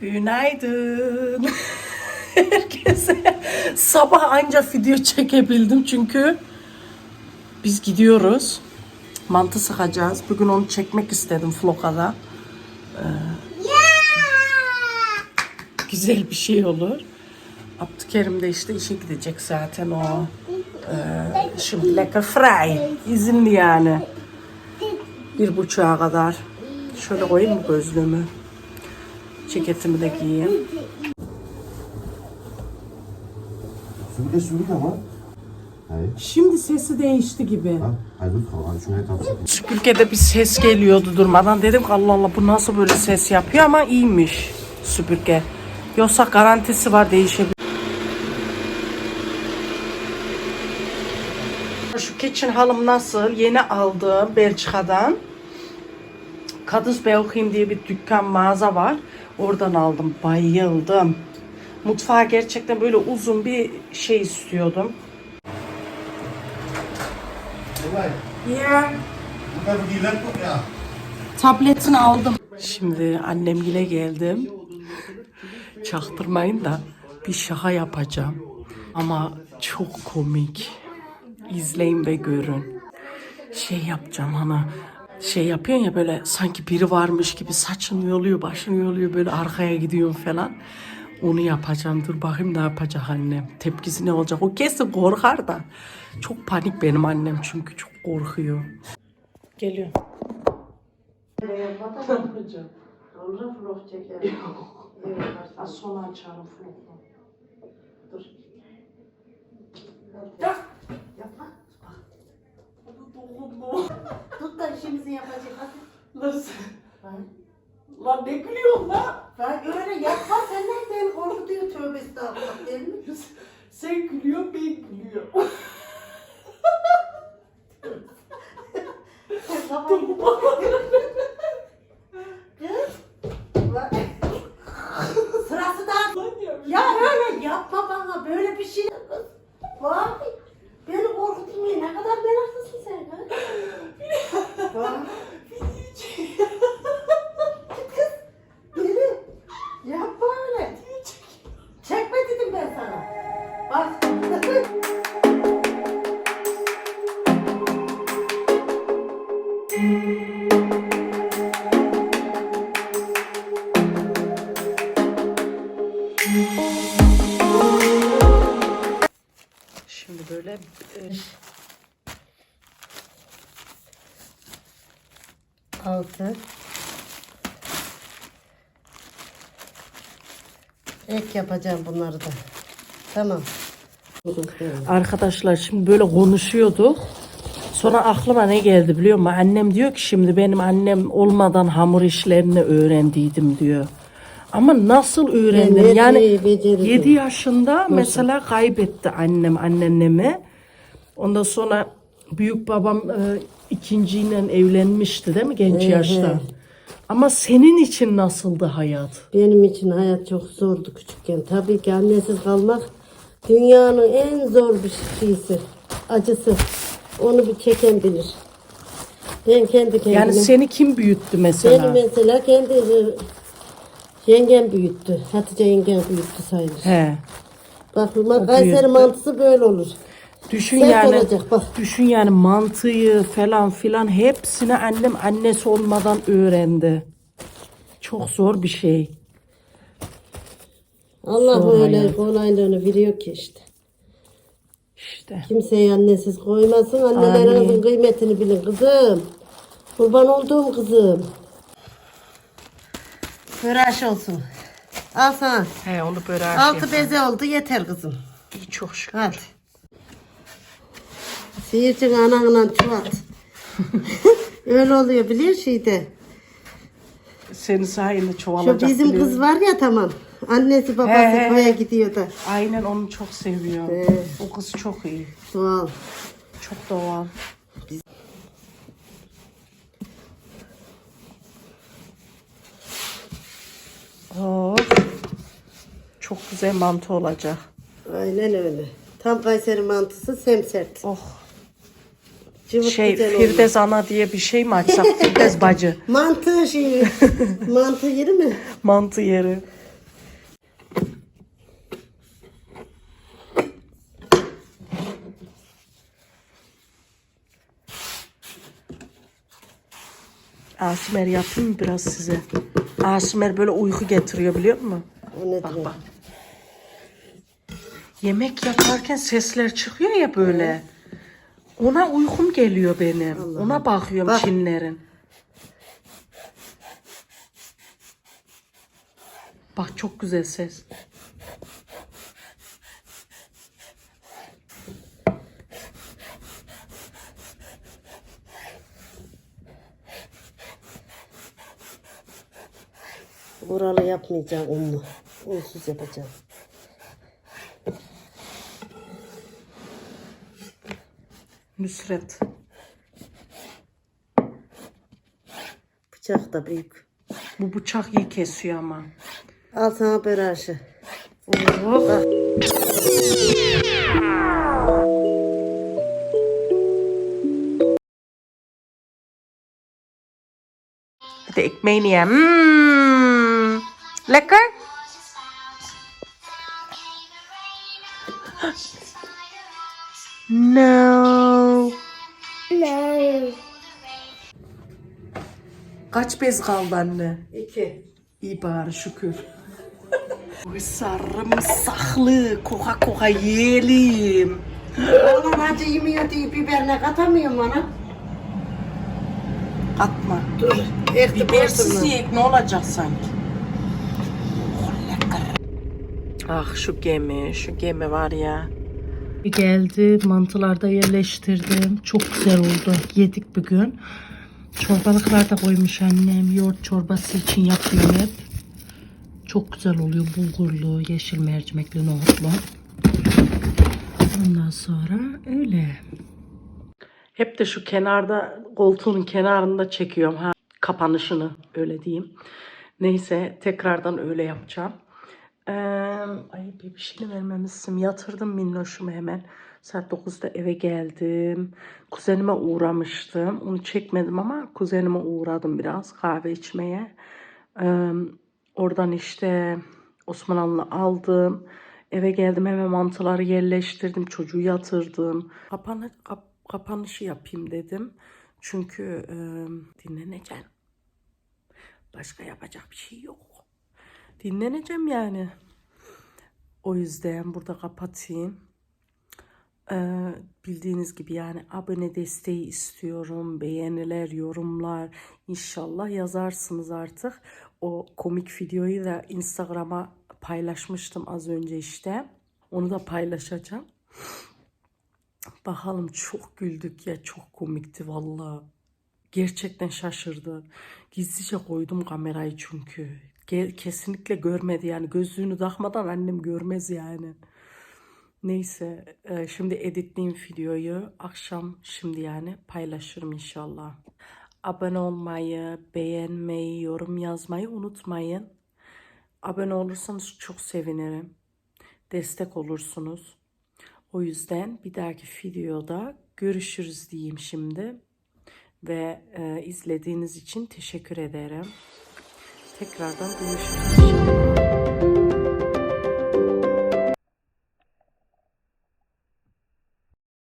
Günaydın. Herkese sabah ancak video çekebildim çünkü biz gidiyoruz. Mantı sıkacağız. Bugün onu çekmek istedim vlogada. Ee, güzel bir şey olur. Abdülkerim de işte işe gidecek zaten o. Ee, şimdi lekker frey. İzinli yani. Bir buçuğa kadar. Şöyle koyayım mı gözlüğümü? Ceketimi de giyeyim. Süpürge süpürge ama. Hayır. Şimdi sesi değişti gibi. Süpürgede bir ses geliyordu durmadan. Dedim ki Allah Allah bu nasıl böyle ses yapıyor ama iyiymiş süpürge. Yoksa garantisi var değişebilir. Şu kitchen halım nasıl? Yeni aldım Belçika'dan. Kadız Belkin diye bir dükkan mağaza var. Oradan aldım. Bayıldım. Mutfağa gerçekten böyle uzun bir şey istiyordum. Yeah. Tabletini aldım. Şimdi annemgile geldim. Çaktırmayın da bir şaka yapacağım. Ama çok komik. İzleyin ve görün. Şey yapacağım hani şey yapıyorsun ya böyle sanki biri varmış gibi saçını yoluyor, başını yoluyor böyle arkaya gidiyorsun falan. Onu yapacağım. Dur bakayım ne yapacak annem. Tepkisi ne olacak? O kesin korkar da. Çok panik benim annem çünkü çok korkuyor. Geliyor. Sonra vlog çekerim. Evet, Az sonra açarım vlogu. Dur. yapma. Tut da işimizi yapacak hadi. Nasıl? Ha. Lan ne gülüyorsun lan? Ben öyle yapma sen ne beni korkutuyor tövbe estağfurullah değil mi? Sen gülüyor ben gülüyorum. Kız. 6 Ek yapacağım bunları da. Tamam. Arkadaşlar şimdi böyle konuşuyorduk. Sonra aklıma ne geldi biliyor musun? Annem diyor ki şimdi benim annem olmadan hamur işlerini öğrendiydim diyor. Ama nasıl öğrendim? Yani 7 yaşında mesela kaybetti annem annennemi. Ondan sonra büyük babam e, ikinciyle evlenmişti değil mi genç yaşta? Ama senin için nasıldı hayat? Benim için hayat çok zordu küçükken. Tabii ki annesiz kalmak dünyanın en zor bir şeysi. Acısı. Onu bir çeken bilir. Ben kendi kendime. Yani seni kim büyüttü Beni mesela? mesela kendi e, yengem büyüttü. Hatice yengem büyüttü sayılır. He. Bak ma- Kayseri büyüttü. mantısı böyle olur. Düşün Sert yani. olacak, bak. Düşün yani mantıyı falan filan hepsini annem annesi olmadan öğrendi. Çok zor bir şey. Allah Zor öyle hayat. kolaylığını veriyor ki işte. İşte. Kimseyi annesiz koymasın. Annelerinizin Amin. kıymetini bilin kızım. Kurban olduğum kızım. Fıraş olsun. Al sana. He onu şey Altı beze oldu yeter kızım. İyi çok şükür. Hadi. Seyircin ananla çuvat. Öyle oluyor biliyor şeyde. Seni sayende Şu çoğalacak bizim biliyorum. kız var ya tamam. Annesi babası He, he, koya gidiyor da. Aynen onu çok seviyor. He. O kız çok iyi. Doğal. Çok doğal. Oh. Çok güzel mantı olacak. Aynen öyle. Tam Kayseri mantısı semsert. Oh. Cıvık şey Firdevs ana diye bir şey mi açsak Firdevs bacı. Mantı şeyi. Mantı yeri mi? Mantı yeri. Asimer yapayım mı biraz size? Asimer böyle uyku getiriyor biliyor musun? O bak, bak. Yemek yaparken sesler çıkıyor ya böyle. Evet. Ona uykum geliyor benim. Ona bakıyorum Bak. Çinlerin. Bak çok güzel ses. Buralı yapmayacağım unlu. Unsuz yapacağım. Nusret. Bıçak da büyük. Bu bıçak iyi kesiyor ama. Al sana beraşı. Oh. Hadi ekmeğini ye. Hmm. Lekker. No. Kaç bez kaldı anne? İki. İyi bari şükür. Bu sarımsaklı koka koka yiyelim. Oğlum acı yemiyor diye biberine katamıyorum bana. Atma. Dur. Ekti Bibersiz yiyek ne olacak sanki? Ah şu gemi, şu gemi var ya. Geldi, mantılarda yerleştirdim. Çok güzel oldu. Yedik bugün. Çorbalıklar da koymuş annem. Yoğurt çorbası için yapıyorum hep. Çok güzel oluyor. Bulgurlu, yeşil mercimekli, nohutlu. Ondan sonra öyle. Hep de şu kenarda, koltuğun kenarında çekiyorum ha. Kapanışını öyle diyeyim. Neyse tekrardan öyle yapacağım. Ee, ay bir şeyini vermemişsin. Yatırdım minnoşumu hemen. Saat 9'da eve geldim. Kuzenime uğramıştım. Onu çekmedim ama kuzenime uğradım biraz kahve içmeye. Ee, oradan işte Osmanlı'nı aldım. Eve geldim hemen mantıları yerleştirdim. Çocuğu yatırdım. Kapanı, kap- kapanışı yapayım dedim. Çünkü e, dinleneceğim. Başka yapacak bir şey yok. Dinleneceğim yani. O yüzden burada kapatayım. Ee, bildiğiniz gibi yani abone desteği istiyorum. Beğeniler, yorumlar. İnşallah yazarsınız artık. O komik videoyu da Instagram'a paylaşmıştım az önce işte. Onu da paylaşacağım. Bakalım çok güldük ya çok komikti vallahi. Gerçekten şaşırdı. Gizlice koydum kamerayı çünkü. Kesinlikle görmedi yani gözlüğünü takmadan annem görmez yani. Neyse e, şimdi editleyeyim videoyu akşam şimdi yani paylaşırım inşallah. Abone olmayı, beğenmeyi, yorum yazmayı unutmayın. Abone olursanız çok sevinirim. Destek olursunuz. O yüzden bir dahaki videoda görüşürüz diyeyim şimdi. Ve e, izlediğiniz için teşekkür ederim. Tekrardan görüşürüz.